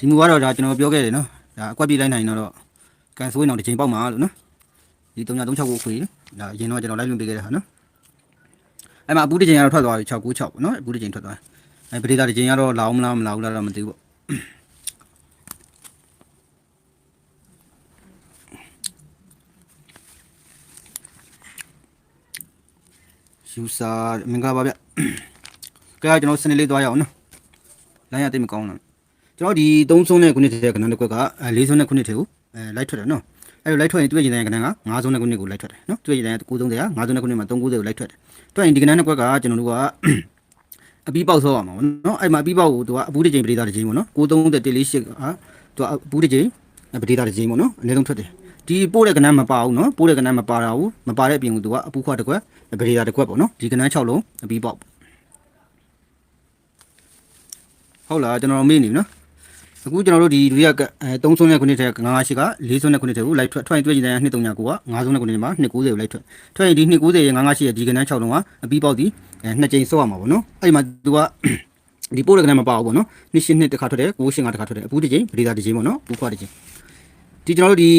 ဒီမူကတော့ဒါကျွန်တော်ပြောခဲ့တယ်နော်ဒါအကွက်ပြေးလိုက်နိုင်တော့ကန်ဆိုးရင်တော့တစ်ချိန်ပေါက်မှာလို့နော်ဒီ336ကိုခွေဒါအရင်တော့ကျွန်တော်လိုက်လွန်ပေးခဲ့တဲ့ဟာနော်အဲ့မှာအပူတစ်ချိန်ကတော့ထွက်သွားပြီ696ပေါ့နော်အပူတစ်ချိန်ထွက်သွားအဲ့ပဒေတာတစ်ချိန်ကတော့လာအောင်မလားမလာဘူးလားတော့မသိဘူးပေါ့ယူစာမင်္ဂလာပါဗျကဲကျွန်တော်စနေလေးသွားရအောင်နော်လိုင်းရတိတ်မကောင်းတော့ ကျွန်တော်ဒီ3ဆုံးတဲ့ခုနှစ်တဲ့ကဏ္ဍတစ်ခွက်ကအဲ4ဆုံးတဲ့ခုနှစ်တွေကိုအဲလိုက်ထွက်တယ်နော်အဲ့လိုလိုက်ထွက်ရင်တွေ့ကျင်တဲ့ကဏ္ဍက5ဆုံးတဲ့ခုနှစ်ကိုလိုက်ထွက်တယ်နော်တွေ့ကျင်တဲ့9ဆုံးတဲ့က5ဆုံးတဲ့ခုနှစ်မှာ390ကိုလိုက်ထွက်တယ်တွေ့ရင်ဒီကဏ္ဍနှစ်ခွက်ကကျွန်တော်တို့ကအပီးပေါက်ဆောရမှာပေါ့နော်အဲ့မှာအပီးပေါက်ကိုသူကအပူးတစ်ချိန်ပရိသတ်တစ်ချိန်ပေါ့နော်930 148ဟာသူကအပူးတစ်ချိန်ပရိသတ်တစ်ချိန်ပေါ့နော်အနည်းဆုံးထွက်တယ်ဒီပို့တဲ့ကဏ္ဍမပါဘူးနော်ပို့တဲ့ကဏ္ဍမပါတာဘူးမပါတဲ့အပြင်ကသူကအပူခွတစ်ခွက်ပရိသတ်တစ်ခွက်ပေါ့နော်ဒီကဏ္ဍ6လုံးအပီးပေါက်ဟုတ်လားကျွန်တော်မေ့နေပြီနော် အခုကျွန်တော်တို့ဒီဒုတိယကအဲ3ဆုံးတဲ့ခုနှစ်ထဲ958က4ဆုံးတဲ့ခုနှစ်ထဲကိုလိုက်ထွက်ထွက်ရင်တွေ့ကြတဲ့239ကိုက5ဆုံးတဲ့ခုနှစ်မှာ290ကိုလိုက်ထွက်ထွက်ရင်ဒီ290ရဲ့958ရဲ့ဒီကဏ္ဍ6လုံးကအပြီးပေါက်ဒီအဲနှစ်ကြိမ်ဆော့ရမှာပေါ့နော်အဲ့ဒီမှာသူကဒီပို့တဲ့ကဏ္ဍမပါဘူးပေါ့နော်နှစ်ရှင်းနှစ်တစ်ခါထွက်တယ်9ရှင်းကတစ်ခါထွက်တယ်အပူတစ်ကြိမ်ပရိသတ်တစ်ကြိမ်ပေါ့နော်ပူခွားတစ်ကြိမ် ဒီကျွန်တော်တို့ဒီ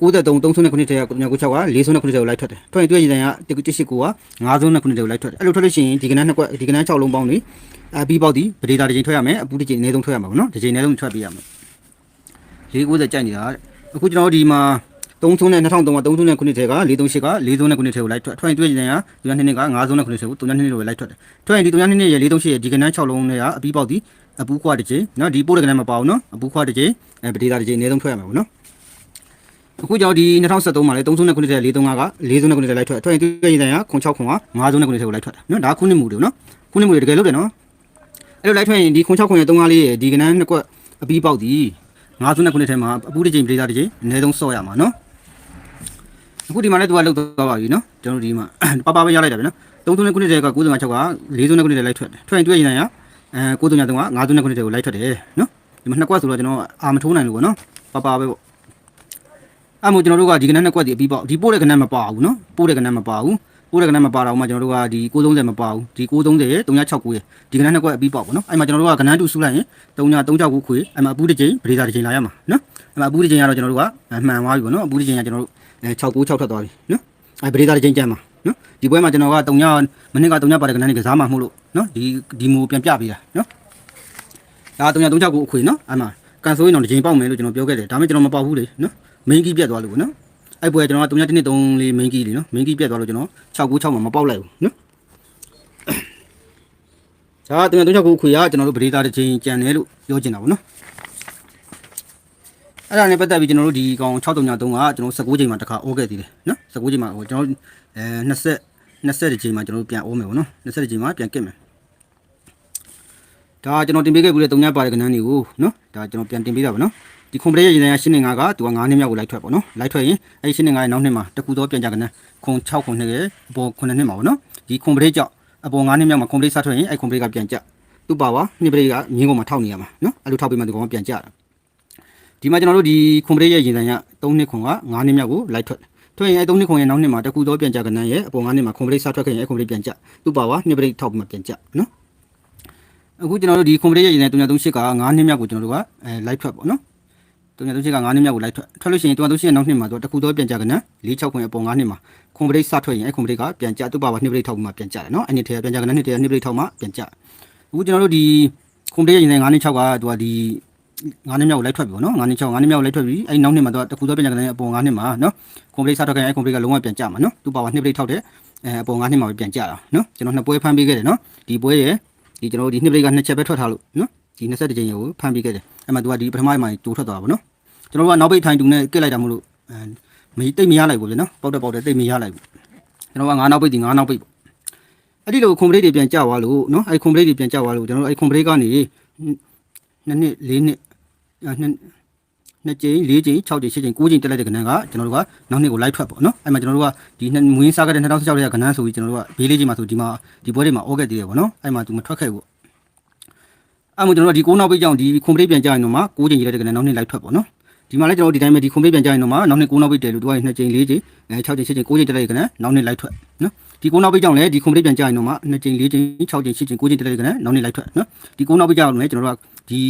93 3ဆုံးတဲ့ခုနှစ်ထဲက996က4ဆုံးတဲ့ခုနှစ်ထဲကိုလိုက်ထွက်တယ်ထွက်ရင်တွေ့ကြတဲ့က189က5ဆုံးတဲ့ခုနှစ်ထဲကိုလိုက်ထွက်တယ်အဲ့လိုထွက်လို့ရှိရင်ဒီကဏ္ဍနှစ်ကွက်ဒီကဏ္ဍ6လုံးပေါင်းနေအပြီးပေါက်ဒီပရိသတ်တစ်ကြိမ်ထွက်ရမယ်အပူတစ်ကြိမ်အနည်းဆုံးထွက်ရမှာပေါ့နော်တစ်ကြိမ်အနည်းဆုံးထွက်ပေးရမယ်490ကြိုက်နေတာတဲ့အခုကျွန်တော်တို့ဒီမှာ3ဆုံးနဲ့2003က3ဆုံးနဲ့ခုနှစ်ထဲက438က4ဆုံးနဲ့ခုနှစ်ထဲကိုလိုက်ထွက်ထွက်ရင်တွေ့ရင်ကဒီကနေ့က5ဆုံးနဲ့ခုနှစ်ထဲကို3နှစ်လို့ပဲလိုက်ထွက်တယ်ထွက်ရင်ဒီ3နှစ်ရဲ့438ရဲ့ဒီကနန်း6လုံးနဲ့ကအပြီးပေါက်ဒီအပူးခွားတစ်ချိန်နော်ဒီပို့တဲ့ကနန်းမပါဘူးနော်အပူးခွားတစ်ချိန်အဲပဒေတာတစ်ချိန်အနည်းဆုံးထွက်ရမှာပေါ့နော် အခုကျွန်တော်ဒီ2073မှာလေ3ဆုံးနဲ့ခုနှစ်ထဲ435က4ဆုံးနဲ့ခုနှစ်ထဲလိုက်ထွက်ထွက်ရင်တွေ့ရင်က96ခွန်က5ဆုံးနဲ့ခုနှစ်ထဲကိုလိုက်ထွက်တယ်နော်ဒါခုနှစ်မူတွေနော်ခုနှစ်မူတွေတကယ်လို့တယ်နော်အဲ့လိုလိုက်ထွက်ရင်ဒီ96ခွန်ရဲ့3 5လေးရဲ့ဒီကနန်းနှစ်ကွက်အပြီးပေါက်ဒီငါးစုနဲ့ခုနှစ်ထဲမှာအပူတစ်ချိန်ပရိသတ်တစ်ချိန်အနည်းဆုံးဆော့ရမှာနော်အခုဒီမှာလည်းသူကလုတ်သွားပါပြီနော်ကျွန်တော်တို့ဒီမှာပပပဲရလိုက်တာပဲနော်သုံးစုနဲ့ခုနှစ်ထဲက95 6ကလေးစုနဲ့ခုနှစ်ထဲလိုက်ထွက်တယ်ထွက်ရင်တွေ့ရင်ရအဲ93 3ကငါးစုနဲ့ခုနှစ်ထဲကိုလိုက်ထွက်တယ်နော်ဒီမှာနှစ်ကွက်ဆိုတော့ကျွန်တော်အာမထိုးနိုင်လို့ပေါ့နော်ပပပဲပေါ့ အဲ့မို့ကျွန်တော်တို့ကဒီကနန်းနှစ်ကွက်ဒီအပြီးပေါ့ဒီပို့တဲ့ကနန်းမပါဘူးနော်ပို့တဲ့ကနန်းမပါဘူးပို့တဲ့ကနန်းမပါတော့မှကျွန်တော်တို့ကဒီ930မပါဘူးဒီ930ရဲ့369ရဲ့ဒီကနန်းနှစ်ကွက်အပြီးပေါ့ပေါ့နော်အဲ့မှာကျွန်တော်တို့ကကနန်းတူဆူလိုက်ရင်339ခွေအဲ့မှာအပူးတစ်ချိန်ပရိသတ်တစ်ချိန်လာရမှာနော်အဲ့မှာအပူးတစ်ချိန်ကတော့ကျွန်တော်တို့ကမှန်သွားပြီပေါ့နော်အပူးတစ်ချိန်ကကျွန်တော်တို့696ထွက်သွားပြီနော်အဲ့ပရိသတ်တစ်ချိန်ကျန်မှာနော်ဒီပွဲမှာကျွန်တော်က3ညမနစ်က3ညပါတဲ့ကနန်းတွေကစားမှာမဟုတ်လို့နော်ဒီဒီမူပြန်ပြပေးတာနော်ဒါ339ကိုအခွေနော်အဲ့မှာကန်ဆိုရင်တော့တစ်ချိန်ပေါက်မယ်လို့ကျွန်တော်ပြောခဲ့တယ်ဒါပေမဲ့ကျွန်တော်မပေါက်ဘူးလေနော် main key ပြတ်သွားလို့ပေါ့နော်အဲ့ပွဲကျွန်တော်က3ည1 2 3လေး main key လေနော် main key ပြတ်သွားလို့ကျွန်တော်696မှာမပေါက်လိုက်ဘူးနော်ဒါတင်တုံးချက်ကိုခွေရကျွန်တော်တို့ဗဒေတာတစ်ချိန်ကြံတယ်လို့ပြောချင်တာပေါ့နော်အဲ့ဒါနဲ့ပတ်သက်ပြီးကျွန်တော်တို့ဒီကောင်63ည3ကကျွန်တော်19ချိန်မှာတစ်ခါအိုးခဲ့သေးတယ်နော်19ချိန်မှာဟိုကျွန်တော်အဲ20 20ချိန်မှာကျွန်တော်တို့ပြန်အိုးမယ်ပေါ့နော်20ချိန်မှာပြန်ကစ်မယ်ဒါကျွန်တော်တင်ပေးခဲ့ပြီးတဲ့3ညပါတဲ့ကဏ္ဍတွေကိုနော်ဒါကျွန်တော်ပြန်တင်ပေးတာပါနော် ဒီကွန်ပလေးရဲ့ရင်ရှင်းနေငါကသူက9နှစ်မြောက်ကိုလိုက်ထွက်ပေါ့နော်လိုက်ထွက်ရင်အဲ့ဒီရှင်းနေငါရဲ့နောက်နှစ်မှာတကူတော့ပြန်ကြကဏ္ဍခွန်6ခွန်နှစ်ရဲ့အပေါ်9နှစ်မှာပေါ့နော်ဒီကွန်ပလေးကြောင့်အပေါ်9နှစ်မြောက်မှာကွန်ပလေးစားထွက်ရင်အဲ့ကွန်ပလေးကပြန်ကြသူ့ပါပါနှစ်ပလေးကမြင်းကုန်မှာထောက်နေရမှာနော်အဲ့လိုထောက်ပေးမှဒီကောင်ကပြန်ကြတာဒီမှာကျွန်တော်တို့ဒီကွန်ပလေးရဲ့ရင်ဆိုင်က3နှစ်ခွန်က9နှစ်မြောက်ကိုလိုက်ထွက်ထွက်ရင်အဲ့3နှစ်ခွန်ရဲ့နောက်နှစ်မှာတကူတော့ပြန်ကြကဏ္ဍရဲ့အပေါ်9နှစ်မှာကွန်ပလေးစားထွက်ခဲ့ရင်အဲ့ကွန်ပလေးပြန်ကြသူ့ပါပါနှစ်ပလေးထောက်ပြီးမှပြန်ကြနော်အခုကျွန်တော်တို့ဒီကွန်ပျူတာရဲ့ရင်နဲ့338က9နှစ်မြောက်ကိုကျွန်တော်တို့ကအဲ live ထွက်ပေါ့နော် 338က9နှစ်မြောက်ကို live ထွက်ထွက်လို့ရှိရင်338ရဲ့နောက်နှစ်မှာသူတခုတော့ပြန်ကြကန46ခွင်အပေါ်9နှစ်မှာကွန်ပျူတာစထွက်ရင်အဲကွန်ပျူတာကပြန်ကြသူ့ပါပါနှစ်ပရိထောက်မှပြန်ကြတယ်နော်အဲ့ဒီထဲပြန်ကြကနနှစ်ထဲနှစ်ပရိထောက်မှပြန်ကြအခုကျွန်တော်တို့ဒီကွန်ပျူတာရဲ့ရင်နဲ့9နှစ်6ကသူကဒီ9နှစ်မြောက်ကို live ထွက်ပြီပေါ့နော်9နှစ်6 9နှစ်မြောက်ကို live ထွက်ပြီအဲ့ဒီနောက်နှစ်မှာသူတခုတော့ပြန်ကြကနအပေါ်9နှစ်မှာနော်ကွန်ပျူတာစထွက်ခင်အဲကွန်ပျူတာကလုံးဝပြန်ကြမှာနော်သူ့ပါပါနှစ်ပရိထောက်တဲ့အဲအပေါ်9နှစ်မှာပဲပြန်ကြတာနော်ကျွန်တော်နှစ်ပွဲဖမ်းပေးခဲ့တယ်နော်ဒီပွဲရဲ့ဒီကျွန်တော်တို့ဒီနှစ်ပရိကနှစ်ချက်ပဲထွက်ထားလို့နော် ဒီ21ကြိမ်ကိုဖမ်းပေးခဲ့တယ်အဲ့မှာသူကဒီပထမပိုင်းမှာတိုးထွက်သွားတာဗောနော်ကျွန်တော်တို့ကနောက်ပိတ်ထိုင်တူနဲ့ကစ်လိုက်တာမလို့အဲမတိတ်မရလိုက်ဘူးလေနော်ပေါက်တက်ပေါက်တက်တိတ်မရလိုက်ဘူးကျွန်တော်က9နောက်ပိတ်ဒီ9နောက်ပိတ်ပေါ့အဲ့ဒီလိုကွန်ပလိတ်တွေပြန်ကြသွားလို့နော်အဲ့ကွန်ပလိတ်တွေပြန်ကြသွားလို့ကျွန်တော်တို့အဲ့ကွန်ပလိတ်ကနေနှစ်နှစ်၄နှစ်နှစ်နှစ်ကြိမ်၄ကြိမ်6ကြိမ်၈ကြိမ်9ကြိမ်တက်လိုက်တဲ့ကဏ္ဍကကျွန်တော်တို့ကနောက်နှစ်ကိုလိုက်ထွက်ပေါ့နော်အဲ့မှာကျွန်တော်တို့ကဒီမွေးစားခဲ့တဲ့2016ရဲ့ကဏ္ဍဆိုပြီးကျွန်တော်တို့ကဘေးလေးချိန်မှာဆိုဒီမှာဒီပွဲတွေမှာအော့ခဲ့သေးတယ်ပေါ့နော်အဲ့မှာသူမထွက်ခဲ့ဘူး အဲ့မှာကျွန်တော်တို့ဒီ9နောက်ပိတ်ကြောင့်ဒီကွန်ပလိတ်ပြန်ကြရင်တော့မှ9ကြိမ်ကြီးတဲ့ကဏ္ဍနောက်နှစ်လိုက်ထွက်ပေါ့နော်ဒီမှာလည်းကျွန်တော်ဒီတိုင်းပဲဒီကွန်ပလိတ်ပြန်ကြရင်တော့မှနောက်နှစ်9နောက်ပိတ်တယ်လို့သူက2ကြိမ်4ကြိမ်အဲ6ကြိမ်7ကြိမ်9ကြိမ်တက်လိုက်တဲ့ကဏ္ဍနောက်နှစ်လိုက်ထွက်နော်ဒီကိုနောက်ပိတ်ကြောင့်လည်းဒီကွန်ပလိတ်ပြန်ကြရင်တော့မှ2ကြိမ်4ကြိမ်6ကြိမ်7ကြိမ်9ကြိမ်တက်လိုက်တဲ့ကနနောက်နေ့လိုက်ထွက်နော်ဒီကိုနောက်ပိတ်ကြောင့်လည်းကျွန်တော်တို့ကဒီ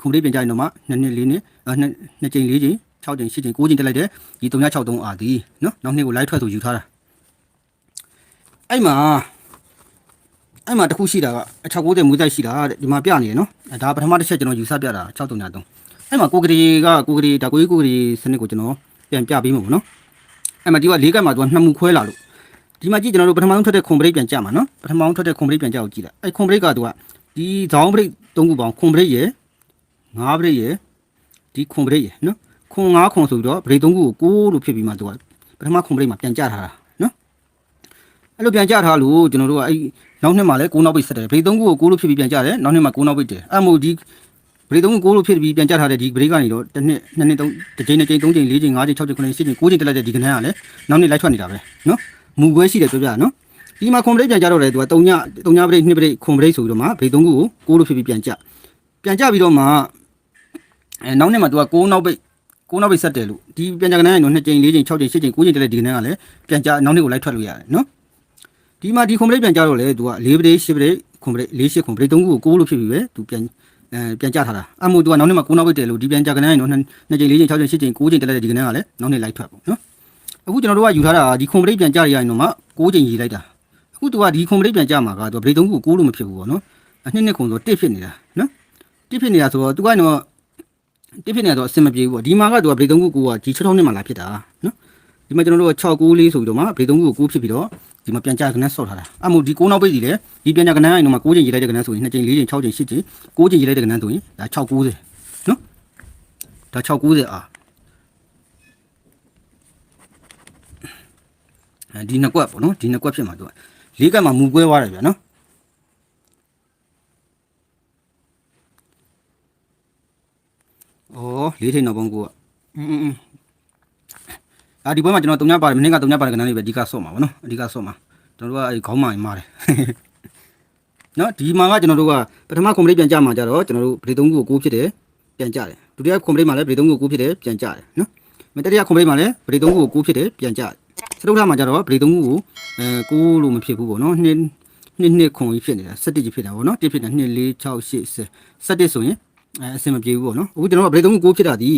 ကွန်ပလိတ်ပြန်ကြရင်တော့မှ2နှစ်4နှစ်2ကြိမ်4ကြိမ်6ကြိမ်7ကြိမ်9ကြိမ်တက်လိုက်တဲ့ဒီ3963အာဒီနော်နောက်နေ့ကိုလိုက်ထွက်ဆိုယူထားတာအဲ့မှာ အဲ့မှာတစ်ခုရှိတာကအချောက်90မူးတိုက်ရှိတာတဲ့ဒီမှာပြနေတယ်နော်ဒါပထမတစ်ချက်ကျွန်တော်ယူဆပြတာ6383အဲ့မှာကိုကလေးကကိုကလေးဒါကိုကြီးကိုကလေးစနစ်ကိုကျွန်တော်ပြန်ပြပေးမှာပေါ့နော်အဲ့မှာဒီက၄ကတ်မှာသူကနှစ်မူခွဲလာလို့ဒီမှာကြည့်ကျွန်တော်တို့ပထမဆုံးထွက်တဲ့ခွန်ဘရိတ်ပြန်ကြမှာနော်ပထမဆုံးထွက်တဲ့ခွန်ဘရိတ်ပြန်ကြကိုကြည့်လိုက်အဲခွန်ဘရိတ်ကသူကဒီဇောင်းဘရိတ်၃ခုပေါင်းခွန်ဘရိတ်ရယ်ငါးဘရိတ်ရယ်ဒီခွန်ဘရိတ်ရယ်နော်ခွန်ငါးခွန်ဆိုပြီးတော့ဘရိတ်၃ခုကိုကိုးလို့ဖြစ်ပြီးမှသူကပထမခွန်ဘရိတ်မှာပြန်ကြထားတာနော်အဲ့လိုပြန်ကြထားလို့ကျွန်တော်တို့ကအဲ့ နောက်နှစ်မှာလည်းကိုးနောက်ပိတ်ဆက်တယ်ဘရိတ်၃ခုကိုကိုးလို့ဖြစ်ပြီးပြန်ကြတယ်နောက်နှစ်မှာကိုးနောက်ပိတ်တယ်အဲ့မို့ဒီဘရိတ်၃ခုကိုးလို့ဖြစ်ပြီးပြန်ကြထားတဲ့ဒီဘရိတ်ကနေတော့တစ်နှစ်နှစ်နှစ်သုံးတစ်ချိန်နှစ်ချိန်သုံးချိန်လေးချိန်ငါးချိန်၆ချိန်၇ချိန်၈ချိန်၉ချိန်တက်လိုက်တဲ့ဒီကနန်းကလည်းနောက်နှစ်လိုက်ထွက်နေတာပဲနော်မူခွဲရှိတယ်ပြောပြနော်ဒီမှာခွန်ဘရိတ်ပြန်ကြတော့လေသူက3ည3ညဘရိတ်2ဘရိတ်ခွန်ဘရိတ်ဆိုပြီးတော့မှဘရိတ်3ခုကိုကိုးလို့ဖြစ်ပြီးပြန်ကြပြန်ကြပြီးတော့မှအဲနောက်နေ့မှာသူက6နောက်ဘိတ်6နောက်ဘိတ်ဆက်တယ်လို့ဒီပြန်ကြကနန်းက2ကြိမ်4ကြိမ်6ကြိမ်7ကြိမ်9ကြိမ်တက်တဲ့ဒီကနန်းကလည်းပြန်ကြနောက်နေ့ကိုလိုက်ထွက်လို့ရတယ်နော် ဒီမှာဒီခွန်ဘရိတ်ပြန်ကြတော့လေသူက4ဘရိတ်10ဘရိတ်ခွန်ဘရိတ်4 10ခွန်ဘရိတ်3ခုကိုကိုးလို့ဖြစ်ပြီးပဲသူပြန်အဲပြန်ကြထားတာအမှုသူကနောက်နေ့မှာ6နောက်ဘိတ်တယ်လို့ဒီပြန်ကြကနန်းက2ကြိမ်4ကြိမ်6ကြိမ်8ကြိမ်9ကြိမ်တက်တဲ့ဒီကနန်းကလည်းနောက်နေ့လိုက်ထွက်ပေါ့နော်အခုကျွန်တော်တို့ကယူထားတာကဒီခွန်ပရိတ်ပြန်ကြရရင်တော့မှ6ချိန်ရေးလိုက်တာအခုသူကဒီခွန်ပရိတ်ပြန်ကြမှာကသူကဘရိတ်3ခု6လို့မဖြစ်ဘူးပေါ့နော်အနှစ်နှစ်ခွန်ဆို1ဖြစ်နေတာနော်1ဖြစ်နေတာဆိုတော့သူကတော့1ဖြစ်နေတော့အဆင်မပြေဘူးပေါ့ဒီမှာကသူကဘရိတ်3ခု6ကဒီ6000နှစ်မှလာဖြစ်တာနော်ဒီမှာကျွန်တော်တို့က6 9လေးဆိုပြီးတော့မှဘရိတ်3ခု6ဖြစ်ပြီးတော့ ဒီမှာပြန်ကြကနန်းဆော့ထားတာအမှုဒီ6နောက်ပိတ်စီလေဒီပြန်ကြကနန်းရင်တော့မှ6ချိန်ရေးလိုက်တဲ့ကနန်းဆိုရင်2ချိန်4ချိန်6ချိန်8ချိန်9ချိန်ရေးလိုက်တဲ့ကနန်းဆိုရင်ဒါ690နော်ဒါ690အာအဲဒီနှစ်ကွက်ပေါ့နော်ဒီနှစ်ကွက်ဖြစ်မှာသူကလေးကက်မှာမူကွဲသွားတယ်ဗျာနော်ဩလေးထိန်တော့ဘုံကိုကအင်းအင်း အင်းအာဒီဘက်မှာကျွန်တော်တုံညပါတယ်မနေ့ကတုံညပါတယ်ကနန်းလေးပဲအဓိကဆော့မှာပေါ့နော်အဓိကဆော့မှာကျွန်တော်တို့ကအဲခေါင်းမိုင်မာတယ်နော်ဒီမှာကကျွန်တော်တို့ကပထမကွန်ပလီပြန်ကြမှာကြတော့ကျွန်တော်တို့ဗလေသုံးခုကိုကိုးဖြစ်တယ်ပြန်ကြတယ်ဒုတိယကွန်ပလီမှာလည်းဗလေသုံးခုကိုကိုးဖြစ်တယ်ပြန်ကြတယ်နော်မတတိယကွန်ပလီမှာလည်းဗလေသုံးခုကိုကိုးဖြစ်တယ်ပြန်ကြတယ်စတုထမှာကြတော့ဗလေသုံးခုကိုအဲကိုးလို့မဖြစ်ဘူးပေါ့နော်နှစ်နှစ်နှစ်ခွန်ကြီးဖြစ်နေတာ17ကြီးဖြစ်တာပေါ့နော်1ဖြစ်တာ2 4 6 8 10 17ဆိုရင်အဲအဆင်မပြေဘူးပေါ့နော်အခုကျွန်တော်ကဗလေသုံးခုကိုးဖြစ်တာဒီ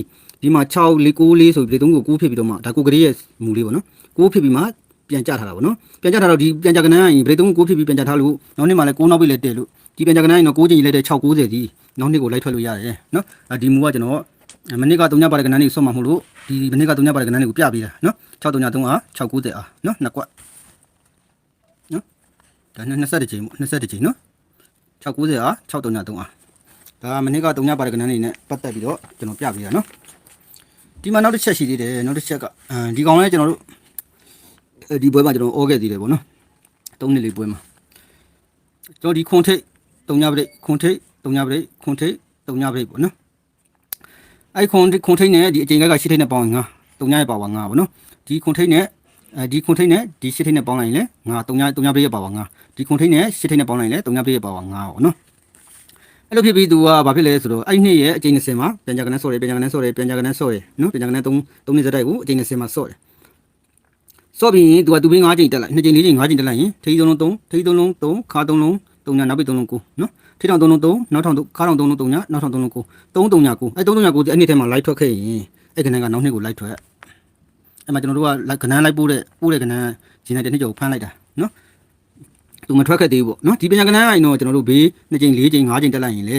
ဒီမှာ6 4 9 4ဆိုဗလေသုံးခုကိုကိုးဖြစ်ပြီးတော့မှဒါကိုကလေးရဲ့မူလေးပေါ့နော်ကိုးဖြစ်ပြီးမှပြန်ကြထားတာပေါ့နော်ပြန်ကြထားတော့ဒီပြန်ကြကနန်းရင်ဗလေသုံးခုကိုးဖြစ်ပြီးပြန်ကြထားလို့နောက်နေ့မှလည်းကိုးနောက်ပိတ်လည်းတဲ့လို့ဒီပြန်ကြကနန်းရင်တော့9ချိန်ကြီးလိုက်တဲ့6 90ဒီနောက်နေ့ကိုလိုက်ထွက်လို့ရတယ်နော်အဲဒီမူကကျွန်တော်မနေ့က3ညပါတဲ့ကနန်းလေးဆော့မှာမဟုတ်လို့ဒီမနေ့က3ညပါတဲ့ကနန်းလေးကိုပြပေးတာနော်6 3ည3အား690အားနော်နှစ်ကွက်နော်ဒါနဲ့20ချိန်ပေါ့20ချိန်နော်690အား6 3ည3အားဒါမနေ့က3ညပါတဲ့ကနန်းလေးနဲ့ပတ်သက်ပြီးတော့ကျွန်တော်ပြပေးတာနော် ဒီမှာနောက်တစ်ချက်ရှိသေးတယ်နောက်တစ်ချက်ကအဲဒီကောင်လဲကျွန်တော်တို့အဲဒီပွဲမှာကျွန်တော်ဩခဲ့သေးတယ်ပေါ့နော်3နှစ်လေးပွဲမှာကျွန်တော်ဒီခွန်ထိတ်3ညပရိတ်ခွန်ထိတ်3ညပရိတ်ခွန်ထိတ်3ညပရိတ်ပေါ့နော်အဲ့ခွန်ခွန်ထိတ်နဲ့ဒီအချိန်ကကရှစ်ထိတ်နဲ့ပေါင်းရင်ငါတုံညရဲ့ပါဝါငါပေါ့နော်ဒီခွန်ထိတ်နဲ့အဲဒီခွန်ထိတ်နဲ့ဒီရှစ်ထိတ်နဲ့ပေါင်းလိုက်ရင်လေငါတုံညတုံညပြည့်ရဲ့ပါဝါငါဒီခွန်ထိတ်နဲ့ရှစ်ထိတ်နဲ့ပေါင်းလိုက်ရင်လေတုံညပြည့်ရဲ့ပါဝါငါပေါ့နော် အဲ့လိုဖြစ်ပြီးသူကဘာဖြစ်လဲဆိုတော့အဲ့နှစ်ရဲ့အချိန်20မှာပြန်ကြကနန်းဆော့တယ်ပြန်ကြကနန်းဆော့တယ်ပြန်ကြကနန်းဆော့တယ်နော်ပြန်ကြကနန်း3 3နှစ်စတိုက်ကိုအချိန်20မှာဆော့တယ်ဆော့ပြီးရင်သူကသူပင်း5ချိန်တက်လိုက်2ချိန်4ချိန်5ချိန်တက်လိုက်ရင်ထိသုံးလုံး3ထိသုံးလုံး3ခါသုံးလုံး3ညနောက်ပြီး3လုံး9နော်ထိထောင်3လုံး3နောက်ထောင်ခါထောင်3လုံး3ညနောက်ထောင်3လုံး9 3 3ည9အဲ3 3ည9ဒီအဲ့နှစ်ထဲမှာ live ထွက်ခဲ့ရင်အဲ့ကနန်းကနောက်နှစ်ကို live ထွက်အဲ့မှာကျွန်တော်တို့ကကနန်း live ပို့တဲ့ပို့တဲ့ကနန်းဂျင်းတဲ့နှစ်ကျော်ဖမ်းလိုက်တာနော် သူမထွက်ခဲ့သေးဘူးပေါ့နော်ဒီပညာကနန်းအိုင်တော့ကျွန်တော်တို့ဘေး2ချိန်4ချိန်5ချိန်တက်လိုက်ရင်လေ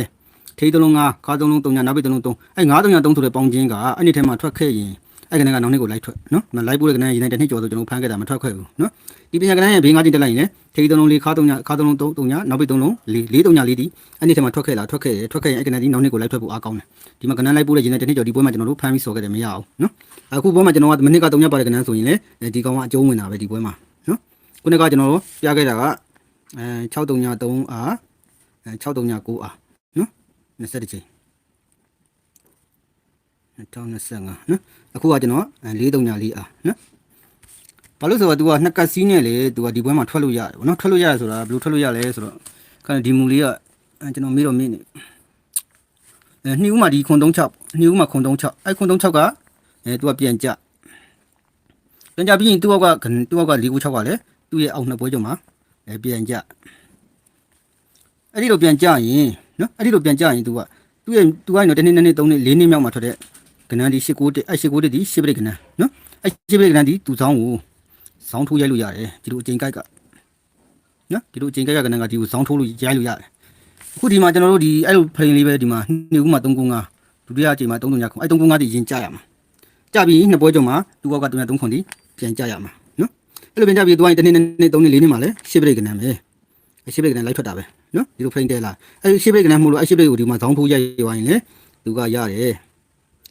ထိသုံးလုံး5ခါသုံးလုံး3ညနောက်ပြီး3လုံး3အဲ့9 3ည3ဆိုတဲ့ပေါင်းချင်းကအဲ့နှစ်ထဲမှာထွက်ခဲ့ရင်အဲ့ကနန်းကနောက်နှစ်ကို live ထွက်နော်မ live ပို့တဲ့ကနန်းဂျင်းတဲ့နှစ်ကျော်ဆိုကျွန်တော်ဖမ်းခဲ့တာမထွက်ခဲ့ဘူးနော်ဒီပညာကနန်းရဲ့ဘေး5ချိန်တက်လိုက်ရင်လေထိသုံးလုံး4ခါသုံးညခါသုံးလုံး3 3ညနောက်ပြီး3လုံး4 4 3ည4ဒီအဲ့နှစ်ထဲမှာထွက်ခဲ့လားထွက်ခဲ့ရထွက်ခဲ့ရင်အဲ့ကနန်းဒီနောက်နှစ်ကို live ထွက်ဖို့အားကောင်းတယ်ဒီမှာကနန်းလိုက်ပို့တဲ့ဂျင်းနဲ့တစ်နှစ်ကျော်ဒီပွဲမှာကျွန်တော်တို့ဖမ်းပြီးဆော်ခဲ့တယ်မရအောင်နော်အခုပွဲမှာကျွန်တော်ကမနစ်က3ညပါတဲ့ကနန်းဆိုရင်လေဒီကောင်ကအကျုံးဝင်တာပဲဒီပွဲမှာနော်ခုနကကျွန်တော်တို့ပြခဲ့တာက အဲ63ည3အားအဲ63ည9အားနော်20ချိန်2025နော်အခုကကျွန်တော်43ည4အားနော်ဘာလို့ဆိုတော့ तू ကနှစ်ကတ်စီးနဲ့လေ तू ကဒီပွဲမှာထွက်လို့ရတယ်ဗောနော်ထွက်လို့ရတယ်ဆိုတာဘယ်လိုထွက်လို့ရလဲဆိုတော့ခါဒီမူလေးကကျွန်တော်မေးတော့မေးနေအဲနှီးဦးမှာဒီခွန်36နှီးဦးမှာခွန်36အဲ့ခွန်36ကအဲသူကပြန်ကြပြန်ကြပြီးရင်သူ့အောက်ကသူ့အောက်က496ကလည်းသူ့ရဲ့အောက်နှစ်ပွဲကြောင့်မှာ အဲပြန်ကြအဲ့ဒီလိုပြန်ကြရင်နော်အဲ့ဒီလိုပြန်ကြရင် तू ကသူ့ရဲ့ तू ကနော်တနေ့နှစ်နှစ်သုံးနှစ်လေးနှစ်မြောက်မှာထွက်တဲ့ကဏ္ဍဒီ၈၉တက်အဲ့၈၉တက်ဒီ၈ပြိကဏ္ဍနော်အဲ့၈ပြိကဏ္ဍဒီသူ့ဆောင်းကိုဆောင်းထိုးရိုက်လို့ရတယ်ဒီလိုအချိန်ကြိုက်ကနော်ဒီလိုအချိန်ကြိုက်ကကဏ္ဍကဒီကိုဆောင်းထိုးလို့ရိုက်လို့ရတယ်အခုဒီမှာကျွန်တော်တို့ဒီအဲ့လိုဖရင်လေးပဲဒီမှာနှစ်ဦးမှာ၃ခု၅ဒုတိယအချိန်မှာ3 3ညခုအဲ3 9တိရင်ကြရမှာကြပြီးနှစ်ပွဲကြုံမှာဒုကောက်က3 3ခွန်တိပြန်ကြရမှာ အဲ့လိုပြန်ကြပြီသူကတနေ့နေ့3နေ့4နေ့မှာလဲရှစ်ပရိတ်ကနံပဲအဲ့ရှစ်ပရိတ်ကနံလိုက်ထွက်တာပဲနော်ဒီလိုဖရိန်တဲလာအဲ့ရှစ်ပရိတ်ကနံမို့လို့အဲ့ရှစ်ပရိတ်ကိုဒီမှာဇောင်းထိုးရိုက်ရွာရင်လေသူကရတယ်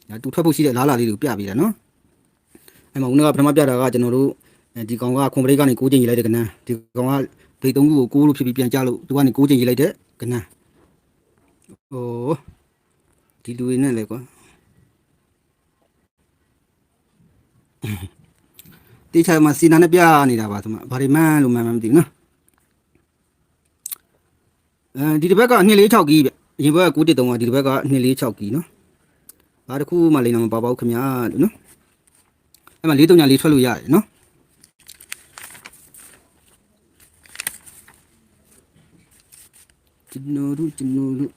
ဒါသူထွက်ဖို့ရှိတဲ့လားလာလေးကိုပြပြီးတယ်နော်အဲ့မှာဦးကပထမပြတာကကျွန်တော်တို့ဒီကောင်ကခွန်ပရိတ်ကနေ6ချိန်ရေးလိုက်တဲ့ကနံဒီကောင်ကဒိတ်3ခုကို6လို့ဖြစ်ပြီးပြန်ကြလို့သူကနေ6ချိန်ရေးလိုက်တဲ့ကနံဟိုဒီလူတွေနဲ့လေကွာ တေချာမှာစီနာနဲ့ပြနေတာပါဆိုမှဘာတွေမှန်းလို့မှန်းမှန်းမသိဘူးနော်အဲဒီတစ်ဘက်က246ကီးဗျအရင်ဘက်က913ကဒီတစ်ဘက်က246ကီးနော်ဘာတစ်ခုမှလိမ့်တော့မပါပါဘူးခင်ဗျာလို့နော်အဲ့မှာ434ထွက်လို့ရတယ်နော်ကျွန်တော်တို့ကျွန်တော်တို့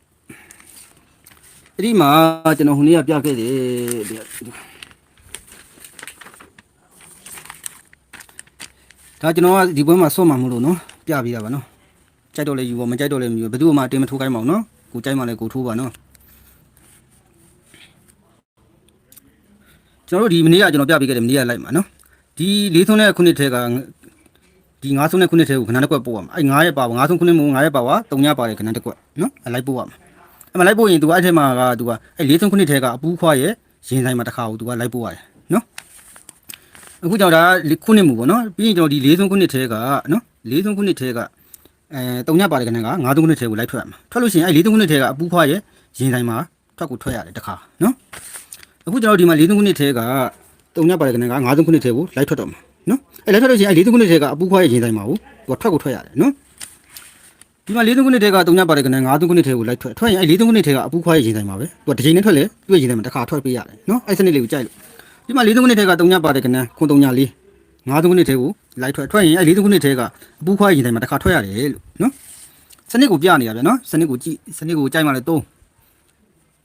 အဲ့ဒီမှာကျွန်တော်ဟိုနေ့ကပြခဲ့တယ်ဗျ ဒါကျွန်တော်ကဒီပွဲမှာဆော့မှာမလို့နော်ပြပြီးတာပါနော်ကြိုက်တော့လဲယူပါမကြိုက်တော့လဲမယူဘယ်သူမှတင်မထိုးခိုင်းပါဘူးနော်ကိုကြိုက်မှလည်းကိုထိုးပါနော်ကျွန်တော်တို့ဒီမနေ့ကကျွန်တော်ပြပေးခဲ့တယ်မနေ့ကလိုက်မှာနော်ဒီလေးသွန်းတဲ့ခုနှစ်ထဲကဒီငါးသွန်းတဲ့ခုနှစ်ထဲကိုခဏတစ်ခွက်ပို့ရမှာအဲ့ငါးရက်ပါပါငါးသွန်းခုနှစ်မို့ငါးရက်ပါပါတုံညပါတယ်ခဏတစ်ခွက်နော်အဲ့လိုက်ပို့ရမှာအဲ့မလိုက်ပို့ရင်သူအဲ့ထဲမှာကသူကအဲ့လေးသွန်းခုနှစ်ထဲကအပူးခွားရဲ့ရင်ဆိုင်မှာတစ်ခါကိုသူကလိုက်ပို့ရတယ်နော် အခုကြောင့်ဒါခုနှစ်မူပေါ့နော်ပြီးရင်ကျွန်တော်ဒီ၄ဆုံးခုနှစ်ထဲကနော်၄ဆုံးခုနှစ်ထဲကအဲတုံညပါတယ်ခဏက၅သုံးခုနှစ်ထဲကိုလိုက်ထွက်ရမှာထွက်လို့ရှိရင်အဲ၄သုံးခုနှစ်ထဲကအပူခွားရဲ့ရင်ဆိုင်မှာထွက်ကိုထွက်ရတယ်တခါနော်အခုကျွန်တော်ဒီမှာ၄သုံးခုနှစ်ထဲကတုံညပါတယ်ခဏက၅သုံးခုနှစ်ထဲကိုလိုက်ထွက်တော့မှာနော်အဲလိုက်ထွက်လို့ရှိရင်အဲ၄သုံးခုနှစ်ထဲကအပူခွားရဲ့ရင်ဆိုင်မှာကိုသူကထွက်ကိုထွက်ရတယ်နော်ဒီမှာ၄သုံးခုနှစ်ထဲကတုံညပါတယ်ခဏ၅သုံးခုနှစ်ထဲကိုလိုက်ထွက်ထွက်ရင်အဲ၄သုံးခုနှစ်ထဲကအပူခွားရဲ့ရင်ဆိုင်မှာပဲသူကတစ်ချိန်နဲ့ထွက်လေသူ့ရဲ့ရင်ဆိုင်မှာတခါထွက်ပေးရတယ်နော်အဲစနစ်လေးကိုကြိုက်လို့ ဒီမှာ၄သုံးခုနှစ်ထဲက3ညပါတယ်ကနန်းခွန်3ည4 5သုံးခုနှစ်ထဲကိုလိုက်ထွက်ထွက်ရင်အဲ၄သုံးခုနှစ်ထဲကအပူခွားရင်တိုင်းမှာတစ်ခါထွက်ရတယ်လို့နော်စနစ်ကိုပြနေရဗျနော်စနစ်ကိုကြည့်စနစ်ကိုကြိုက်မှလည်းသုံး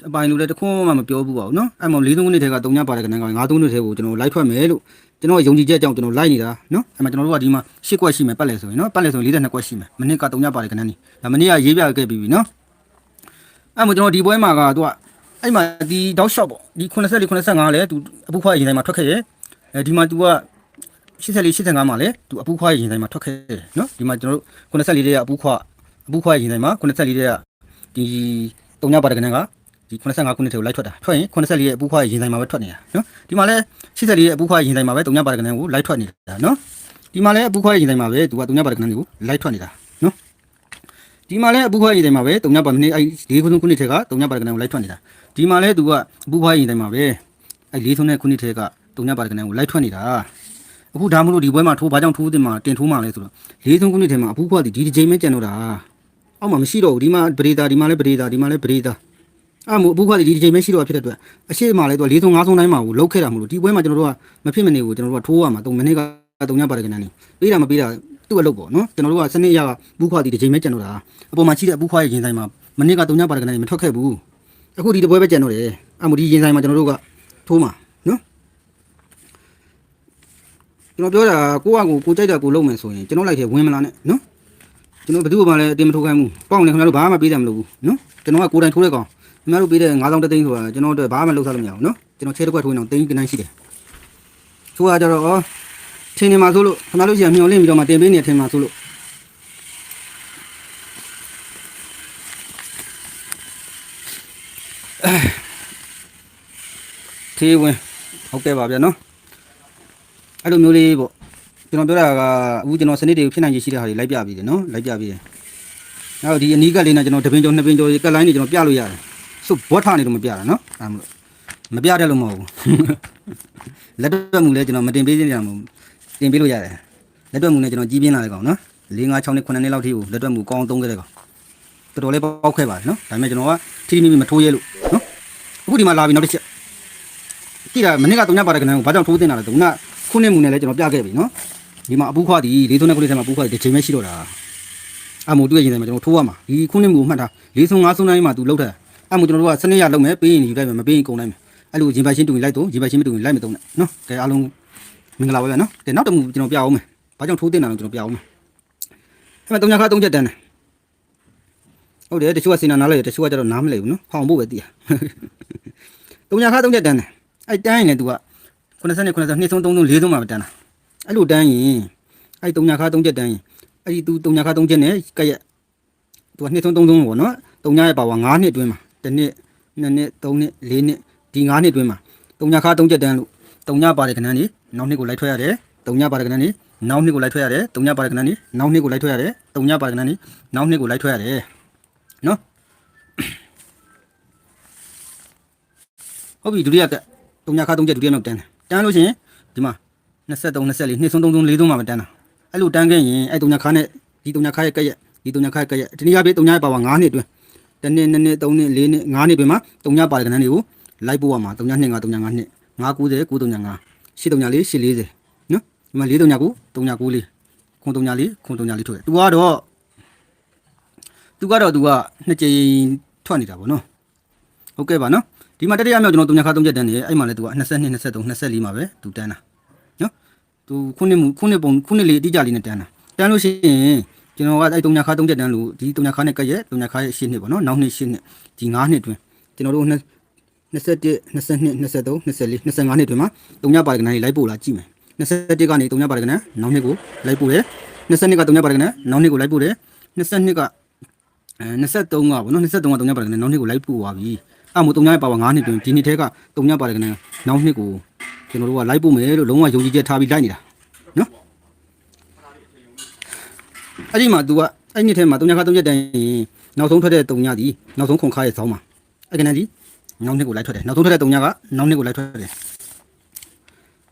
အပိုင်းလို့လည်းတခွန်းမှမပြောဘူးပါဘူးနော်အဲ့မှာ၄သုံးခုနှစ်ထဲက3ညပါတယ်ကနန်းက5သုံးခုနှစ်ထဲကိုကျွန်တော်လိုက်ထွက်မယ်လို့ကျွန်တော်ယုံကြည်ချက်အကြောင်းကျွန်တော်လိုက်နေတာနော်အဲ့မှာကျွန်တော်တို့ကဒီမှာ10ကွက်ရှိမယ်ပတ်လဲဆိုရင်နော်ပတ်လဲဆိုရင်42ကွက်ရှိမယ်မိနစ်က3ညပါတယ်ကနန်းနေဒါမနေ့ကရေးပြခဲ့ပြီးပြီနော်အဲ့မှာကျွန်တော်ဒီပွဲမှာကသူက အဲ့မှာဒီတောက်ရှော့ပေါ့ဒီ84 85လဲသူအပူခွားရင်တိုင်းမှာထွက်ခဲ့ရဲ့အဲဒီမှာ तू က84 85မှာလဲသူအပူခွားရင်တိုင်းမှာထွက်ခဲ့တယ်နော်ဒီမှာကျွန်တော်တို့84ရဲ့အပူခွားအပူခွားရင်တိုင်းမှာ84ရဲ့ဒီတုံညပါတဲ့ကနေကဒီ85ခုနှစ်ထဲကိုလိုက်ထွက်တာထွက်ရင်84ရဲ့အပူခွားရင်တိုင်းမှာပဲထွက်နေတာနော်ဒီမှာလဲ84ရဲ့အပူခွားရင်တိုင်းမှာပဲတုံညပါတဲ့ကနေကိုလိုက်ထွက်နေတာနော်ဒီမှာလဲအပူခွားရင်တိုင်းမှာပဲသူကတုံညပါတဲ့ကနေကိုလိုက်ထွက်နေတာနော်ဒီမှာလဲအပူခွားရင်တိုင်းမှာပဲတုံညပါနေအဲ့ဒီခုနှစ်ထဲကတုံညပါတဲ့ကနေကိုလိုက်ထွက်နေတာ ဒီမှာလဲသူကအပူဖွားရင်တိုင်းမှာပဲအဲလေးဆုံးတဲ့ခုနှစ်ထဲကတုံညပါတကနေကိုလိုက်ထွက်နေတာအခုဒါမှမဟုတ်ဒီဘွဲမှာထိုးဘာကြောင့်ထိုးတင်မှာတင်ထိုးမှာလဲဆိုတော့လေးဆုံးခုနှစ်ထဲမှာအပူဖွားဒီဒီတစ်ချိန်ပဲကျန်တော့တာအောက်မှာမရှိတော့ဘူးဒီမှာပရိဒါဒီမှာလဲပရိဒါဒီမှာလဲပရိဒါအဲ့မို့အပူဖွားဒီဒီတစ်ချိန်ပဲရှိတော့ဖြစ်တဲ့အတွက်အရှိမလဲသူကလေးဆုံးငါးဆုံးတိုင်းမှာကိုလောက်ခဲ့တာမလို့ဒီဘွဲမှာကျွန်တော်တို့ကမဖြစ်မနေဘူးကျွန်တော်တို့ကထိုးရမှာတုံမနေ့ကတုံညပါတကနေနေပေးတာမပေးတာသူ့အလုပ်ပေါ့နော်ကျွန်တော်တို့ကစနစ်အရကဘူးခွာဒီတစ်ချိန်ပဲကျန်တော့တာအပေါ်မှာရှိတဲ့အပူခွာရဲ့ရင်ဆိုင်မှာမနေ့ကတုံညပါတကနေမထွက်ခဲ့ဘူး အခုဒီတပွဲပဲကြံတော့တယ်အမဒီရင်ဆိုင်မှာကျွန်တော်တို့ကထိုးမှာနော်ကျွန်တော်ပြောတာကိုကကိုကိုကြိုက်တာကိုလုပ်မယ်ဆိုရင်ကျွန်တော်လိုက်ထဲဝင်မလာနဲ့နော်ကျွန်တော်ဘယ်သူမှလည်းအတင်မထိုးခိုင်းဘူးပေါအောင်လည်းခင်ဗျားတို့ဘာမှပေးတယ်မလို့ဘူးနော်ကျွန်တော်ကကိုယ်တိုင်ထိုးတဲ့ကောင်ခင်ဗျားတို့ပေးတဲ့9000တသိန်းဆိုတာကျွန်တော်တို့ဘာမှလုပ်စားလို့မရဘူးနော်ကျွန်တော်ချဲတစ်ခွက်ထိုးရင်တော့သိန်းကနန်းရှိတယ်ဆိုတော့ကြတော့ဩထင်းနေမှာဆိုလို့ခင်ဗျားတို့ကြီးကမျောလင့်ပြီးတော့မှတင်ပေးနေထင်းမှာဆိုလို့ သေးဝင်ဟုတ်ကဲ့ပါဗျာနော်အဲ့လိုမျိုးလေးပေါ့ကျွန်တော်ပြောတာကအခုကျွန်တော်စနစ်တွေဖြစ်နိုင်ရရှိတဲ့ဟာတွေလိုက်ပြပြီးတယ်နော်လိုက်ပြပြီးတယ်နောက်ဒီအနီးကလေးနဲ့ကျွန်တော်တပင်ကျော်နှစ်ပင်ကျော်ကက်လိုင်းတွေကျွန်တော်ပြလို့ရတယ်စုပ်ဘောထားနေတော့မပြတာနော်အဲ့မလို့မပြတတ်လို့မဟုတ်ဘူးလက်တွက်မှုလဲကျွန်တော်မတင်ပေးသေးတယ်မဟုတ်တင်ပေးလို့ရတယ်လက်တွက်မှုနဲ့ကျွန်တော်ကြီးပြင်းလာတဲ့ကောင်နော်၄၅6နှစ်9နှစ်လောက်ထိကိုလက်တွက်မှုကောင်းသုံးခဲ့တဲ့ကောင်တော်တော်လေးပေါက်ခဲ့ပါတယ်နော်ဒါပေမဲ့ကျွန်တော်ကထိထိမိမိမထိုးရဲလို့နော် အခုဒီမှာလာပြီနောက်တစ်ချက်ကြည့်တာမနေ့ကတုံညပါတဲ့ကနန်းကိုဘာကြောင့်ထိုးတင်တာလဲတုံကခုနှစ်မူနဲ့လဲကျွန်တော်ပြခဲ့ပြီနော်ဒီမှာအပူခွားဒီလေးဆုံးတဲ့ခုနှစ်ထဲမှာအပူခွားဒီတစ်ချိန်ပဲရှိတော့တာအမို့တွေ့ရင်လည်းကျွန်တော်ထိုးရမှာဒီခုနှစ်မျိုးမှတ်ထားလေးဆုံးငါးဆုံးတိုင်းမှာသူလောက်တာအမို့ကျွန်တော်တို့ကစနစ်ရလုပ်မယ်ပေးရင်ယူလိုက်မယ်မပေးရင်ကုန်လိုက်မယ်အဲ့လိုရင်ပိုင်ရှင်းတူရင်လိုက်တော့ရင်ပိုင်ရှင်းမတူရင်လိုက်မတော့နဲ့နော်ကဲအားလုံးမင်္ဂလာပါဗျာနော်ကဲနောက်တစ်မှုကျွန်တော်ပြအောင်မယ်ဘာကြောင့်ထိုးတင်တာလဲကျွန်တော်ပြအောင်မယ်အဲ့မှာတုံညာခါတုံးချက်တန်းတယ် ဟုတ်တယ်တချို့ကစင်နာနားလဲတချို့ကကျတော့နားမလဲဘူးနော်ဖောင်ဖို့ပဲတည်ရတုံညာခါတုံးချက်တန်းတယ်အဲ့တန်းရင်လည်း तू က90နဲ့90နှစ်ဆုံး3ဆုံး4ဆုံးမှာပဲတန်းတာအဲ့လိုတန်းရင်အဲ့တုံညာခါတုံးချက်တန်းရင်အဲ့ဒီ तू တုံညာခါတုံးချက်နဲ့ကက်ရက် तू ကနှစ်ဆုံး3ဆုံးပေါ့နော်တုံညာရဲ့ပါဝါ9နှစ်အတွင်းမှာတစ်နှစ်နှစ်နှစ်3နှစ်4နှစ်ဒီ9နှစ်အတွင်းမှာတုံညာခါတုံးချက်တန်းလို့တုံညာပါတဲ့ခဏန်းကြီးနောက်နှစ်ကိုလိုက်ထွက်ရတယ်တုံညာပါတဲ့ခဏန်းကြီးနောက်နှစ်ကိုလိုက်ထွက်ရတယ်တုံညာပါတဲ့ခဏန်းကြီးနောက်နှစ်ကိုလိုက်ထွက်ရတယ်တုံညာပါတဲ့ခဏန်းကြီးနောက်နှစ်ကိုလိုက်ထွက်ရတယ် နော်ဟုတ်ပြီဒုတိယကတုံညာခါတုံးချက်ဒုတိယမြောက်တန်းတယ်တန်းလို့ရှိရင်ဒီမှာ23 24နှစ်ဆုံး3ဆုံး4ဆုံးမှာပဲတန်းတာအဲ့လိုတန်းခဲ့ရင်အဲ့တုံညာခါနဲ့ဒီတုံညာခါရဲ့ကက်ရက်ဒီတုံညာခါရဲ့ကက်ရက်ဒီနေ့ရပြီတုံညာရဲ့ပါဝါ9နှစ်အတွင်းတစ်နှစ်နှစ်နှစ်3နှစ်4နှစ်5နှစ်အတွင်းမှာတုံညာပါတဲ့ခဏန်းတွေကိုလိုက်ပို့ရမှာတုံညာ2 5တုံညာ5နှစ်990 9တုံညာ5 8တုံညာ4 8 40နော်ဒီမှာ4တုံညာ9တုံညာ9လေးခွန်တုံညာ4ခွန်တုံညာ4ထွက်တယ်သူကတော့ သူကတော့သူကနှစ်ကြိမ်ထွက်နေတာပေါ့နော်ဟုတ်ကဲ့ပါနော်ဒီမှာတတိယမြောက်ကျွန်တော်တုံညာခါ3ချက်တန်းနေအဲ့မှာလည်းသူက22 23 24မှာပဲသူတန်းတာနော်သူခုနှစ်မှုခုနှစ်ပုံခုနှစ်လေးအတိအကျလေးနဲ့တန်းတာတန်းလို့ရှိရင်ကျွန်တော်ကအဲ့တုံညာခါ3ချက်တန်းလို့ဒီတုံညာခါနဲ့ကက်ရဲ့တုံညာခါရဲ့8နှစ်ပေါ့နော်နောက်နှစ်8နှစ်ဒီ9နှစ်တွင်ကျွန်တော်တို့21 22 23 24 25နှစ်တွင်မှာတုံညပါရကနန်းလေးလိုက်ပို့လာကြည့်မယ်21ကနေတုံညပါရကနန်းနောက်နှစ်ကိုလိုက်ပို့တယ်22ကတုံညပါရကနန်းနောက်နှစ်ကိုလိုက်ပို့တယ်22က အဲ23ကပေါ့နော်23ကတုံညပါရကနန်းနောက်နှစ်ကိုလိုက်ပို့သွားပြီအမို့တုံညပါဝါ9နှစ်တွင်ဒီနှစ်ထဲကတုံညပါရကနန်းနောက်နှစ်ကိုကျွန်တော်တို့ကလိုက်ပို့မယ်လို့လုံးဝယုံကြည်ချက်ထားပြီးလိုက်နေတာနော်အဲ့ဒီမှာ तू ကအဲ့နှစ်ထဲမှာတုံညခါတုံညတန်နောက်ဆုံးထွက်တဲ့တုံညသည်နောက်ဆုံးခွန်ခါရဲ့ဇောင်းမှာအဲ့ကနန်းဒီနောက်နှစ်ကိုလိုက်ထွက်တယ်နောက်ဆုံးထွက်တဲ့တုံညာကနောက်နှစ်ကိုလိုက်ထွက်တယ်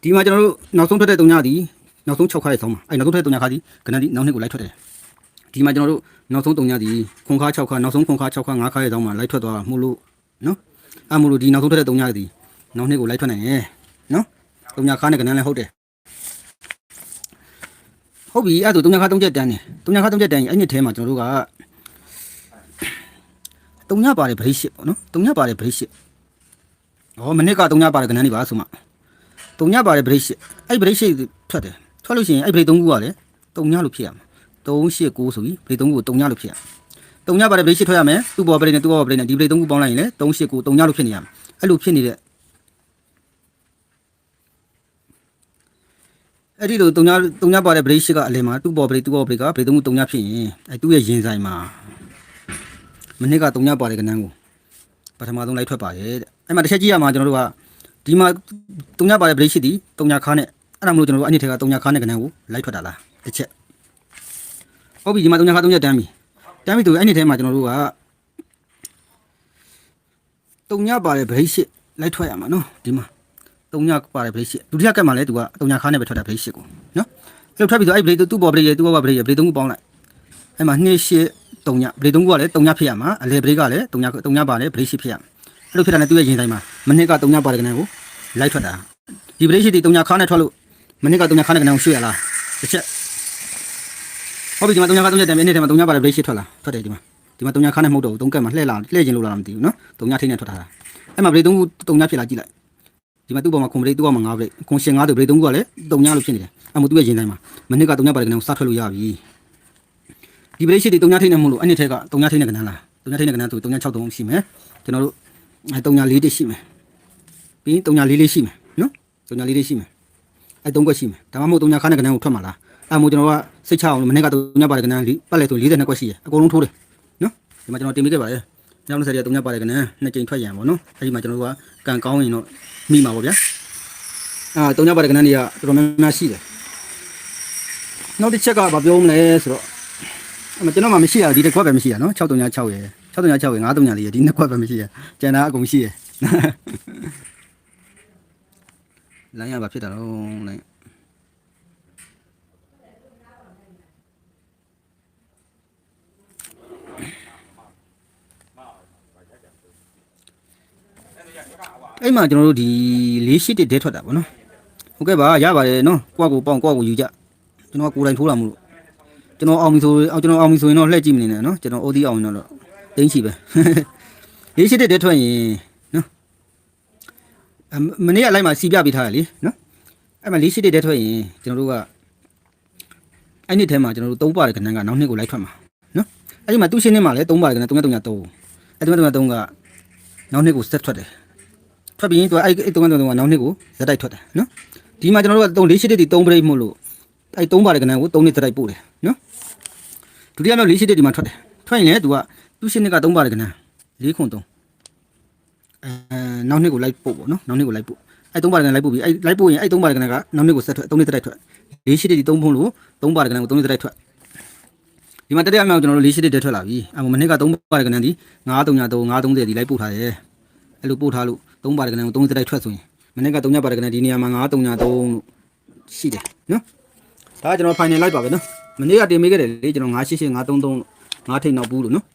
ဒီမှာကျွန်တော်တို့နောက်ဆုံးထွက်တဲ့တုံညာဒီနောက်ဆုံး6ခါရဲ့ဆုံးမှာအဲနောက်ဆုံးထွက်တဲ့တုံညာခါဒီကနဒီနောက်နှစ်ကိုလိုက်ထွက်တယ် ဒီမှာကျွန်တော်တို့နောက်ဆုံးတုံညာဒီခွန်ခါ6ခါနောက်ဆုံးခွန်ခါ6ခါ9ခါရဲ့ဆုံးမှာလိုက်ထွက်သွားမှုလို့နော်အဲမှုလို့ဒီနောက်ဆုံးထွက်တဲ့တုံညာဒီနောက်နှစ်ကိုလိုက်ထွက်နိုင်တယ်နော်တုံညာခါနဲ့ကနန်းလည်းဟုတ်တယ်ဟုတ်ပြီအဲ့ဒါတုံညာခါတုံးချက်တန်းနေတုံညာခါတုံးချက်တန်းရင်အဲ့နှစ်ထဲမှာကျွန်တော်တို့ကတုံညာပါတယ်ဗရိတ်ရှစ်ပေါ့နော်တုံညာပါတယ်ဗရိတ်ရှစ်။ဩမနစ်ကတုံညပါတယ်ကနန်းနေပါဆိုမှ။တုံညပါတယ်ဗရိတ်ရှိအဲ့ဗရိတ်ရှိထွက်တယ်။ထွက်လို့ရှိရင်အဲ့ဗရိတ်သုံးခုကလည်းတုံညလို့ဖြစ်ရမှာ။ 3 8 9ဆိုပြီးဗရိတ်သုံးခုကိုတုံညလို့ဖြစ်ရမှာ။တုံညပါတယ်ဗရိတ်ရှိထွက်ရမယ်။သူ့ဘောဗရိတ်နဲ့သူ့ဘောဗရိတ်နဲ့ဒီဗရိတ်သုံးခုပေါင်းလိုက်ရင်လည်း3 8 9တုံညလို့ဖြစ်နေရမှာ။အဲ့လိုဖြစ်နေတဲ့အဲ့ဒီလိုတုံညတုံညပါတယ်ဗရိတ်ရှိကအလယ်မှာသူ့ဘောဗရိတ်သူ့ဘောဗရိတ်ကဗရိတ်သုံးခုတုံညဖြစ်ရင်အဲ့သူ့ရဲ့ရင်ဆိုင်မှာမနစ်ကတုံညပါတယ်ကနန်းကိုပထမဆုံးလိုက်ထွက်ပါတယ်တဲ့အဲ့မှာတစ်ချက်ကြည့်ရမှာကျွန်တော်တို့ကဒီမှာတုံညာပါတဲ့ break ရှိသည်တုံညာခါနဲ့အဲ့ဒါမလို့ကျွန်တော်တို့အဲ့ဒီထက်ကတုံညာခါနဲ့ကနန်းကိုလိုက်ထွက်တာလားတစ်ချက် ဟုတ်ပြီဒီမှာတုံညာခါတုံညာတန်းပြီတန်းပြီသူအဲ့ဒီထဲမှာကျွန်တော်တို့ကတုံညာပါတဲ့ break ရှိလိုက်ထွက်ရမှာနော်ဒီမှာတုံညာပါတဲ့ break ရှိဒုတိယကက်မှာလည်းသူကတုံညာခါနဲ့ပဲထွက်တာ break ရှိကိုနော်အဲ့လိုထွက်ပြီးတော့အဲ့ break သူ့ပေါ် break ရဲ့သူ့ဘော break ရဲ့ break သုံးခုပေါင်းလိုက်အဲ့မှာ2 8တုံညဗရေသုံးခုကလည်းတုံညဖြစ်ရမှာအလေဗရေကလည်းတုံညတုံညပါလေဗရေရှိဖြစ်ရမှာအဲ့လိုဖြစ်တာနဲ့သူ့ရဲ့ရင်တိုင်းမှာမနစ်ကတုံညပါတယ်ကနန်းကိုလိုက်ထွက်တာဒီဗရေရှိတီတုံညခါနဲ့ထွက်လို့မနစ်ကတုံညခါနဲ့ကနန်းကိုရွှေ့ရလားတစ်ချက် ဟုတ်ပြီဒီမှာတုံညခါတုံညတန်မြနေ့ထဲမှာတုံညပါတယ်ဗရေရှိထွက်လာထွက်တယ်ဒီမှာဒီမှာတုံညခါနဲ့မဟုတ်တော့ဘူးတုံကက်မှာလှည့်လာလှည့်ခြင်းလို့လားမသိဘူးနော်တုံညထိနဲ့ထွက်ထားတာအဲ့မှာဗရေသုံးခုတုံညဖြစ်လာကြည့်လိုက်ဒီမှာသူ့ပေါ်မှာခွန်ဗရေသူ့ပေါ်မှာငါးဗရေခွန်ရှင်ငါးတို့ဗရေသုံးခုကလည်းတုံညလို့ဖြစ်နေတယ်အဲ့မှာသူ့ရဲ့ရင်တိုင်းမှာမနစ်ကတုံညပါတယ်ကနန်းကိုစထွက်လို့ရပြီဒီပရိရှိတိ3ညထိနေမလို့အဲ့နှစ်ထက်က3ညထိနေကနန်းလား3ညထိနေကနန်းဆို3ည6 3ရှိမယ်ကျွန်တော်တို့အဲ3ည4တိရှိမယ်ပြီး3ည4လေးရှိမယ်နော်3ည4လေးရှိမယ်အဲ3ခွက်ရှိမယ်ဒါမှမဟုတ်3ညခါနဲ့ကနန်းကိုထွက်မှာလား အဲမို့ကျွန်တော်ကစိတ်ချအောင်လို့မနေ့က3ညပါတယ်ကနန်းလေးပတ်လဲဆို42ခွက်ရှိရအကုန်လုံးထိုးတယ်နော်ဒီမှာကျွန်တော်တင်ပေးခဲ့ပါတယ်နောက်တစ်ဆက်ရ3ညပါတယ်ကနန်းနှစ်ကြိမ်ထွက်ရန်ပေါ့နော်အဲဒီမှာကျွန်တော်တို့ကကန်ကောင်းရင်တော့မိမှာပေါ့ဗျာအာ3ညပါတယ်ကနန်းတွေကတော်တော်များများရှိတယ်နောက်တစ်ချက်ကဘာပြောမလဲဆိုတော့အဲ့မကျွန်တော်မှမရှိရဒီတစ်ခွက်ပဲမရှိရနော်636ရယ်636ရယ်934ရယ်ဒီနှစ်ခွက်ပဲမရှိရကျန်တာအကုန်ရှိရလိုင်းရပါဖြစ်တာတော့လိုင်း အဲ့မှာကျွန်တော်တို့ဒီ၄ရှိတစ်ဒဲထွက်တာဗောနော်ဟုတ်ကဲ့ပါရပါတယ်နော်ကိုယ့်ကိုပေါင်ကိုယ့်ကိုယူကြကျွန်တော်ကိုယ်တိုင်ထိုးတာမလို့ကျွန်တော်အောင်ပြီဆိုအောင်ကျွန်တော်အောင်ပြီဆိုရင်တော့လှည့်ကြည့်မနေနဲ့နော်ကျွန်တော်အိုဒီအောင်ရင်တော့တင်းချီပဲလေးရှိတဲ့တက်ထွက်ရင်နော်အမနေ့ကလိုက်မှာစီပြပေးထားတယ်လीနော်အဲ့မှာလေးရှိတဲ့တက်ထွက်ရင်ကျွန်တော်တို့ကအဲ့နှစ်ထဲမှာကျွန်တော်တို့သုံးပါတဲ့ကဏ္ဍကနောက်နှစ်ကိုလိုက်ထွက်မှာနော်အဲ့ဒီမှာသူ့ရှင်းနေမှာလည်းသုံးပါတဲ့ကဏ္ဍ3 3 3 3အဲ့3 3 3ကနောက်နှစ်ကိုဆက်ထွက်တယ် ထွက်ပြီးရင်သူအဲ့အဲ့3 3 3ကနောက်နှစ်ကိုဇက်တိုက်ထွက်တယ်နော်ဒီမှာကျွန်တော်တို့က3လေးရှိတဲ့ဒီ3ပရိတ်မို့လို့အဲ့3ပါတဲ့ကဏ္ဍကို3နှစ်ဇက်တိုက်ပို့တယ်နော်ဒုတိယမြောက်လေးရှိတဲ့ဒီမှာထွက်တယ်ထွက်ရင်လည်းသူကသူ့ရှင်းနေက3ပါတဲ့ကဏ္ဍ၄ခွန်3အဲနောက်နှစ်ကိုလိုက်ပို့ပေါ့နော်နောက်နှစ်ကိုလိုက်ပို့အဲသုံးပါးကလိုက်ပို့ပြီးအဲလိုက်ပို့ရင်အဲသုံးပါးကကနောက်နှစ်ကိုဆက်ထွက်သုံးနှစ်တက်ထွက်လေးရှိတဲ့ဒီသုံးဖုံးလို့သုံးပါးကကိုသုံးနှစ်တက်ထွက်ဒီမှာတတိယမြောက်ကျွန်တော်တို့လေးရှိတဲ့တက်ထွက်လာပြီအဲမနေ့ကသုံးပါးကဒီ9333 930ဒီလိုက်ပို့ထားတယ်အဲလိုပို့ထားလို့ သုံးပါးကကိုသုံးနှစ်တက်ထွက်ဆိုရင်မနေ့က3ညပါးကဒီနေရာမှာ933လို့ရှိတယ်နော်ဒါကကျွန်တော် final လိုက်ပါပဲနော်မနေ့ကတင်ပေးခဲ့တယ်လေကျွန်တော်988 933လို့9ထိတ်နောက်ဘူးလို့နော်